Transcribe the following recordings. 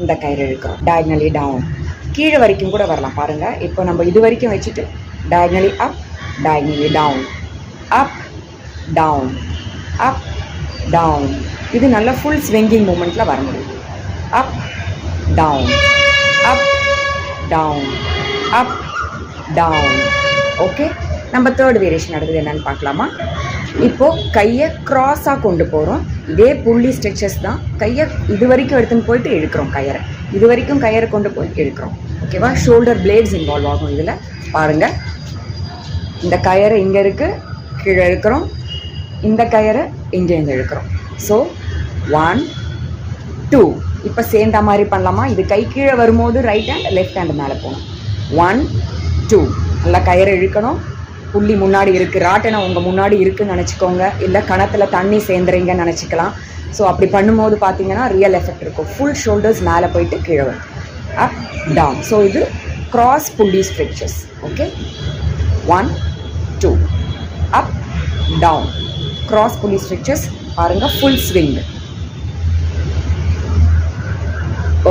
இந்த கயிறு இழுக்கிறோம் diagonally down கீழே வரைக்கும் கூட வரலாம். பாருங்கள் இப்போ நம்ம இது வரைக்கும் வச்சுட்டு diagonally up diagonally down up down up down இது நல்லா ஃபுல் ஸ்விங்கிங் மூமெண்ட்டில் வர முடியும். Up down up down up down okay நம்ம தேர்ட் வேரியேஷன் அடுத்தது என்னென்னு பார்க்கலாமா? இப்போது கையை க்ராஸாக கொண்டு போகிறோம் இதே புள்ளி ஸ்ட்ரெச்சஸ் தான். கையை இது வரைக்கும் எடுத்துன்னு போயிட்டு இழுக்கிறோம் கயரை இது வரைக்கும் கயரை கொண்டு போய் இழுக்கிறோம். ஓகேவா ஷோல்டர் பிளேட்ஸ் இன்வால்வ் ஆகும் இதில். பாருங்கள் இந்த கயரை இங்கே இருக்குது கீழே இழுக்கிறோம். இந்த கயரை இங்கே இங்கே இழுக்கிறோம். ஸோ ஒன் டூ இப்போ சேர்ந்த மாதிரி பண்ணலாமா? இது கை கீழே வரும்போது ரைட் ஹேண்ட் லெஃப்ட் ஹேண்ட் மேலே போகணும். ஒன் டூ நல்லா கயிறை இழுக்கணும். புள்ளி முன்னாடி இருக்குது ராட்டனம் உங்கள் முன்னாடி இருக்குன்னு நினச்சிக்கோங்க. இல்லை கணத்தில் தண்ணி சேர்ந்துறீங்கன்னு நினச்சிக்கலாம். ஸோ அப்படி பண்ணும்போது பார்த்தீங்கன்னா ரியல் எஃபெக்ட் இருக்கும். ஃபுல் ஷோல்டர்ஸ் மேலே போயிட்டு கீழே வரும். அப் டவுன் ஸோ இது கிராஸ் புள்ளி stretches okay one two up down cross புள்ளி ஸ்ட்ரெச்சஸ் பாருங்கள் full swing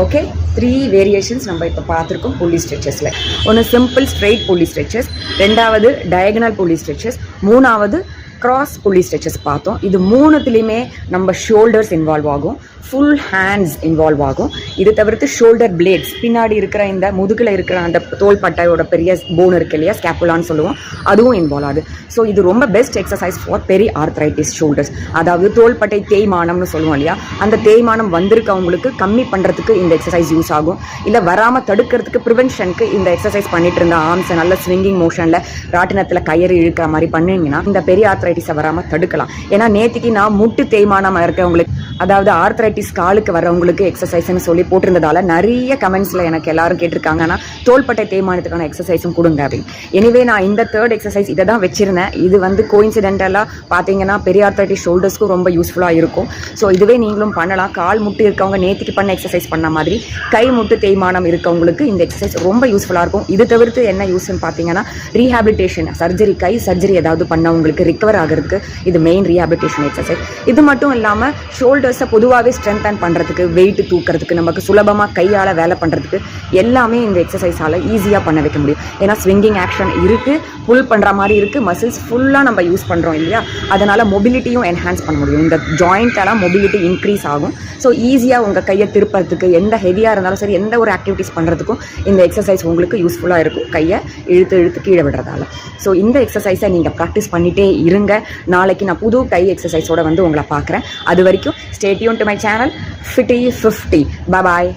okay three variations நம்ம இப்போ பார்த்துருக்கோம் புள்ளி ஸ்ட்ரெச்சஸில் ஒன்று சிம்பிள் ஸ்ட்ரெயிட் புள்ளி ஸ்ட்ரெச்சஸ் ரெண்டாவது டயகனல் புள்ளி ஸ்ட்ரெச்சஸ் மூணாவது கிராஸ் புள்ளி ஸ்ட்ரெச்சஸ் பார்த்தோம். இது மூணுத்துலேயுமே நம்ம ஷோல்டர்ஸ் இன்வால்வ் ஆகும். ஃபுல் ஹேண்ட்ஸ் இன்வால்வ் ஆகும். இது தவிர்த்து ஷோல்டர் பிளேட்ஸ் பின்னாடி இருக்கிற இந்த முதுகில் இருக்கிற அந்த தோல் பட்டையோட பெரிய போன் இருக்கு இல்லையா? ஸ்கேப்புலான்னு சொல்லுவோம். அதுவும் இன்வால்வ் ஆகுது. ஸோ இது ரொம்ப best exercise for periarthritis shoulders அதாவது தோள்பட்டை தேய்மானம்னு சொல்லுவோம் இல்லையா? அந்த தேய்மானம் வந்திருக்கவங்களுக்கு கம்மி பண்ணுறதுக்கு இந்த எக்ஸசைஸ் யூஸ் ஆகும். இல்லை வராமல் தடுக்கிறதுக்கு ப்ரிவென்ஷனுக்கு இந்த எக்ஸசைஸ் பண்ணிட்டு இருந்த ஆர்ம்ஸை நல்ல ஸ்விங்கிங் மோஷனில் ராட்டினத்தில் கயிறு இழுக்கிற மாதிரி பண்ணிங்கன்னா இந்த பெரிய ஆர்த்ரைட்டிஸை வராமல் தடுக்கலாம். ஏன்னா நேத்திக்கு நான் முட்டு தேய்மானம் இருக்கவங்களுக்கு அதாவது ஆர்த்ரைட்டிஸ் காலுக்கு வரவங்களுக்கு எக்ஸசைஸ்னு சொல்லி போட்டிருந்ததால நிறைய கமெண்ட்ஸில் எனக்கு எல்லாரும் கேட்டிருக்காங்க. ஆனால் தோள்பட்டை தேய்மானத்துக்கான எக்ஸசைஸும் கொடுங்க அப்படின்னு. எனிவே நான் இந்த தேர்ட் எக்ஸசைஸ் இதை தான் வச்சிருந்தேன். இது வந்து கோயின்சிடென்டலாக பார்த்தீங்கன்னா பெரிய ஆர்த்ரைட்டிஸ் ஷோல்டர்ஸ்க்கும் ரொம்ப யூஸ்ஃபுல்லாக இருக்கும். ஸோ இதுவே நீங்களும் பண்ணலாம். கால் முட்டு இருக்கவங்க நேத்திக்கு பண்ண எக்ஸசைஸ் பண்ண மாதிரி கை முட்டு தேய்மானம் இருக்கவங்களுக்கு இந்த எக்ஸசைஸ் ரொம்ப யூஸ்ஃபுல்லாக இருக்கும். இது தவிர்த்து என்ன யூஸ்ன்னு பார்த்தீங்கன்னா ரீஹாபிலிட்டேஷன் சர்ஜரி கை சர்ஜரி ஏதாவது பண்ணவங்களுக்கு ஆகிறதுக்கு இது மெயின் ரீஹாபிலிட்டேஷன் எக்ஸசைஸ் இது மட்டும் இல்லாமல் ஷோல்டர்ஸை பொதுவாகவே ஸ்ட்ரென்தன் பண்ணுறதுக்கு வெயிட் தூக்கிறதுக்கு நமக்கு சுலபமாக கையால் வேலை பண்ணுறதுக்கு எல்லாமே இந்த எக்ஸசைஸால் ஈஸியாக பண்ண வைக்க முடியும். ஏன்னா ஸ்விங்கிங் ஆக்ஷன் இருக்குது புல் பண்ணுற மாதிரி இருக்குது மசில்ஸ் ஃபுல்லாக நம்ம யூஸ் பண்ணுறோம் இல்லையா? அதனால் மொபிலிட்டியும் என்ஹான்ஸ் பண்ண முடியும். இந்த ஜாயிண்ட்டெல்லாம் மொபிலிட்டி இன்க்ரீஸ் ஆகும். ஸோ ஈஸியாக உங்கள் கையை திருப்பறதுக்கு எந்த ஹெவியாக இருந்தாலும் சரி எந்த ஒரு ஆக்டிவிட்டிஸ் பண்ணுறதுக்கும் இந்த எக்ஸசைஸ் உங்களுக்கு யூஸ்ஃபுல்லாக இருக்கும் கையை இழுத்து இழுத்து கீழே விடுறதால. ஸோ இந்த எக்ஸசைஸை நீங்கள் ப்ராக்டிஸ் பண்ணிகிட்டே இருங்க. நாளைக்கு நான் புது கை எக்ஸசைஸோட வந்து உங்களை பார்க்குறேன். அது வரைக்கும் stay tuned to my channel fitty fifty bye